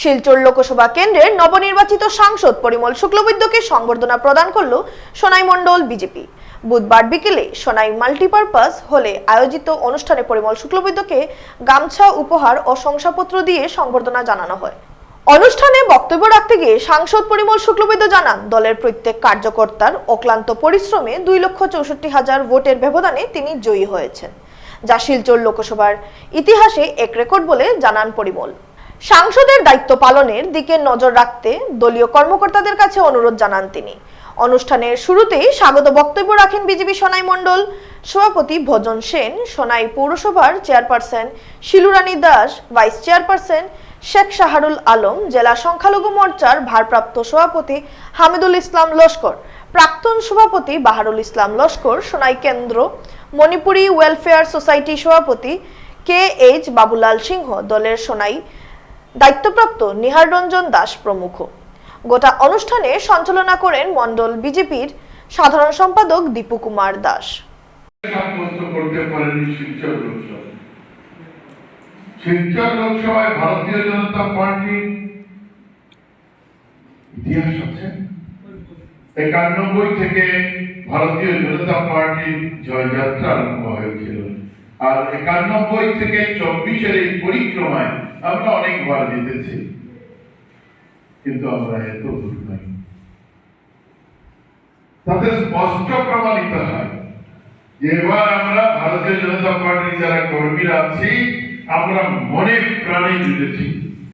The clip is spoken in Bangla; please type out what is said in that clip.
শিলচর লোকসভা কেন্দ্রের নবনির্বাচিত সাংসদ পরিমল শুক্লবৈদ্যকে সংবর্ধনা প্রদান করল সোনাই মণ্ডল বিজেপি। বুধবার বিকেলে সোনাই মাল্টিপারপাস হলে আয়োজিত অনুষ্ঠানে পরিমল শুক্লবৈদ্যকে গামছা, উপহার ও শংসাপত্র দিয়ে সংবর্ধনা জানানো হয়। অনুষ্ঠানে বক্তব্য রাখতে গিয়ে সাংসদ পরিমল শুক্লবৈদ্য জানান, দলের প্রত্যেক কার্যকর্তার অক্লান্ত পরিশ্রমে দুই লক্ষ চৌষট্টি হাজার ভোটের ব্যবধানে তিনি জয়ী হয়েছেন, যা শিলচর লোকসভার ইতিহাসে এক রেকর্ড বলে জানান পরিমল। সাংসদের দায়িত্ব পালনের দিকে নজর রাখতে দলীয় কর্মকর্তাদের কাছে অনুরোধ জানান তিনি। অনুষ্ঠানের শুরুতেই স্বাগত বক্তব্য রাখেন বিজেপি সোনাই মণ্ডল। সভাপতি ভজন সেন, সোনাই পৌরসভার chairperson Shilurani Das, vice chairperson Sheikh Shahrul Alam, জেলা সংখ্যালঘু মোর্চার ভারপ্রাপ্ত সভাপতি হামিদুল ইসলাম লস্কর, প্রাক্তন সভাপতি বাহারুল ইসলাম লস্কর, সোনাই কেন্দ্র, মণিপুরি ওয়েলফেয়ার সোসাইটি সভাপতি কে এইচ বাবুলাল সিংহ, দলের সোনাই দায়িত্বপ্রাপ্ত নিহার রঞ্জন দাস প্রমুখ। গোটা অনুষ্ঠানে সঞ্চালনা করেন মণ্ডল বিজেপির সাধারণ সম্পাদক দীপু কুমার দাস। শিলচর লোকসভায় ভারতীয় জনতা পার্টি ইতিহাস আছে। একানব্বই থেকে ভারতীয় জনতা পার্টির জয়যাত্রা আরম্ভ হয়েছিল। আর একানব্বই থেকে চব্বিশের এই পরিক্রমায় আমরা অনেকবার জিতেছি। কিন্তু আমরা এত দূর নাই তাতে স্পষ্ট প্রমাণিত হয় যে এবার আমরা ভারতীয় জনতা পার্টির যারা কর্মীরা আছি, আমরা মনে প্রাণে জুটেছি।